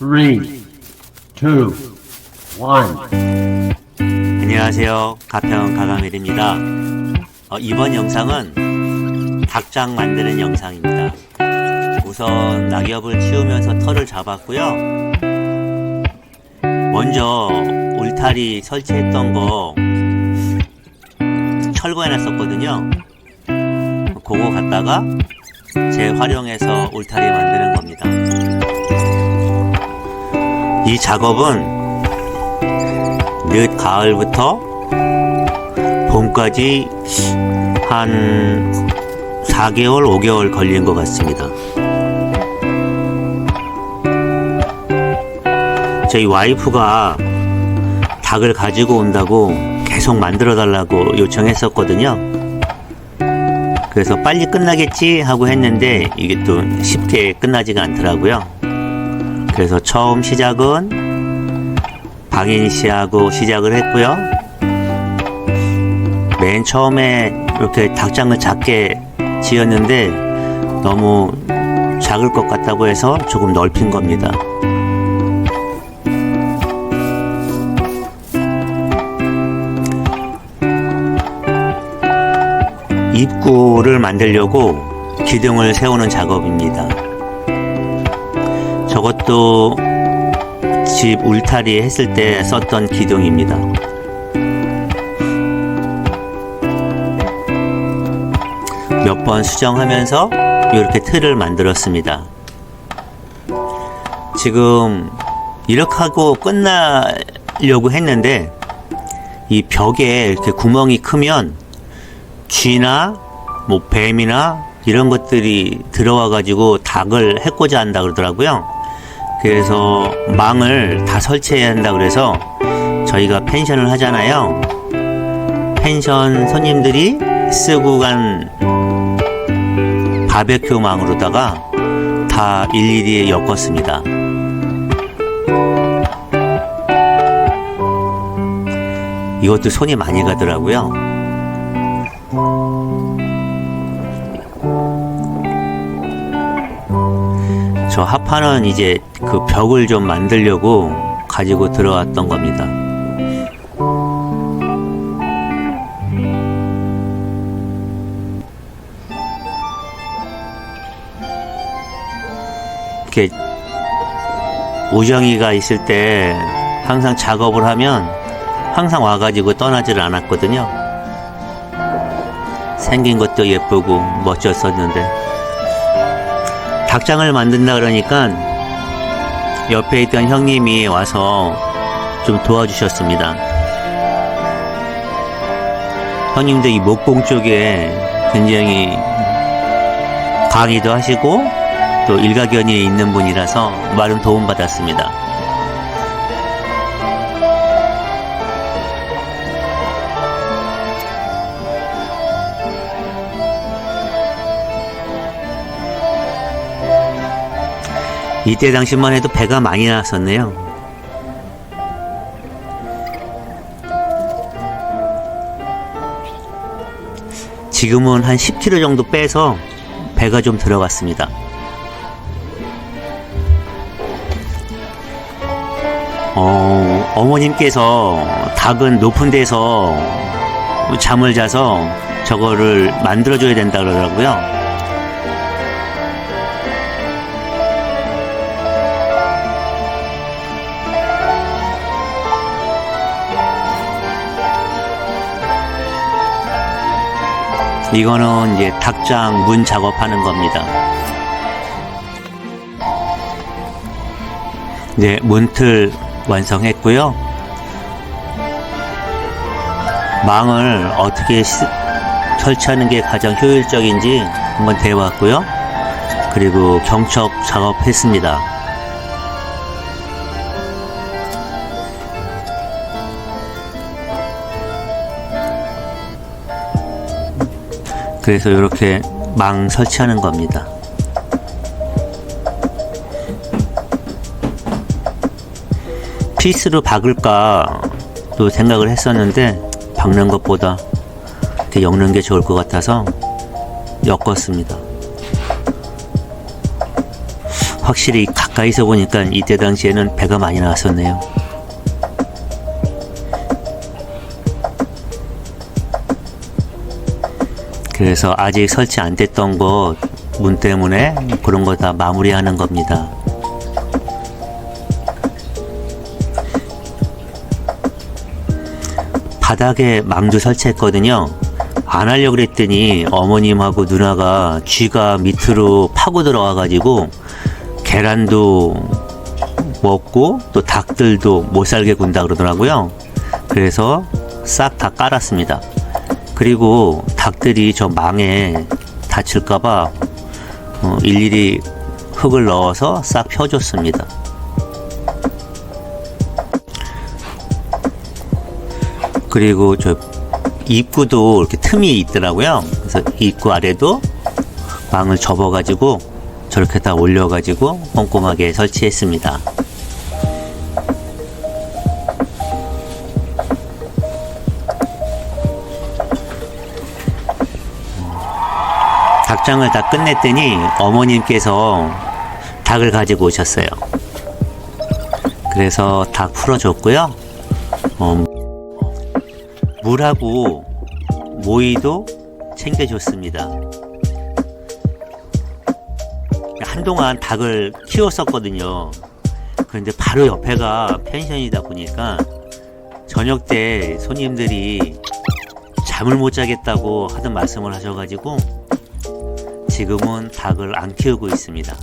three, two, one. 안녕하세요. 가평 가가멜입니다. 어, 이번 영상은 닭장 만드는 영상입니다. 우선 낙엽을 치우면서 털을 잡았고요. 먼저 울타리 설치했던 거 철거해놨었거든요. 그거 갖다가 재활용해서 울타리 만드는 겁니다. 이 작업은 늦 가을부터 봄까지 한 4개월, 5개월 걸린 것 같습니다. 저희 와이프가 닭을 가지고 온다고 계속 만들어 달라고 요청했었거든요. 그래서 빨리 끝나겠지 하고 했는데 이게 또 쉽게 끝나지가 않더라고요. 그래서 처음 시작은 박인 씨하고 시작을 했고요. 맨 처음에 이렇게 닭장을 작게 지었는데 너무 작을 것 같다고 해서 조금 넓힌 겁니다. 입구를 만들려고 기둥을 세우는 작업입니다. 저것도 집 울타리 했을 때 썼던 기둥입니다. 몇 번 수정하면서 이렇게 틀을 만들었습니다. 지금 이렇게 하고 끝나려고 했는데 이 벽에 이렇게 구멍이 크면 쥐나 뭐 뱀이나 이런 것들이 들어와 가지고 닭을 해코자 한다 그러더라고요. 그래서 망을 다 설치해야 한다 그래서 저희가 펜션을 하잖아요. 펜션 손님들이 쓰고 간 바베큐 망으로다가 다 일일이 엮었습니다. 이것도 손이 많이 가더라고요. 저 하파는 이제 그 벽을 좀 만들려고 가지고 들어왔던 겁니다. 이렇게 우정이가 있을 때 항상 작업을 하면 항상 와가지고 떠나지를 않았거든요. 생긴 것도 예쁘고 멋졌었는데 닭장을 만든다 그러니까 옆에 있던 형님이 와서 좀 도와주셨습니다. 형님도 이 목공 쪽에 굉장히 강의도 하시고 또 일가견이 있는 분이라서 많은 도움받았습니다. 이때 당시만 해도 배가 많이 나왔었네요. 지금은 한 10kg 정도 빼서 배가 좀 들어갔습니다. 어, 어머님께서 닭은 높은 데서 잠을 자서 저거를 만들어줘야 된다 그러더라고요. 이거는 이제 닭장 문 작업하는 겁니다. 이제 문틀 완성했고요. 망을 어떻게 시- 설치하는 게 가장 효율적인지 한번 대봤고요. 그리고 경첩 작업했습니다. 그래서 이렇게 망 설치하는 겁니다. 피스로 박을까 또 생각을 했었는데 박는 것보다 이렇게 엮는 게 좋을 것 같아서 엮었습니다. 확실히 가까이 가까이서 보니까 이때 당시에는 배가 많이 나왔었네요. 그래서 아직 설치 안 됐던 것문 때문에 그런 거 다 마무리하는 겁니다. 바닥에 망도 설치했거든요. 안 하려고 그랬더니 어머님하고 누나가 쥐가 밑으로 파고 들어와가지고 계란도 먹고 또 닭들도 못 살게 군다 그러더라고요. 그래서 싹 다 깔았습니다. 그리고 닭들이 저 망에 다칠까봐 어, 일일이 흙을 넣어서 싹 펴줬습니다. 그리고 저 입구도 이렇게 틈이 있더라고요. 그래서 입구 아래도 망을 접어가지고 저렇게 다 올려가지고 꼼꼼하게 설치했습니다. 닭장을 다 끝냈더니 어머님께서 닭을 가지고 오셨어요. 그래서 닭 풀어줬고요. 어, 물하고 모이도 챙겨줬습니다. 한동안 닭을 키웠었거든요. 그런데 바로 옆에가 펜션이다 보니까 저녁 때 손님들이 잠을 못 자겠다고 하던 말씀을 하셔가지고 지금은 닭을 안 키우고 있습니다.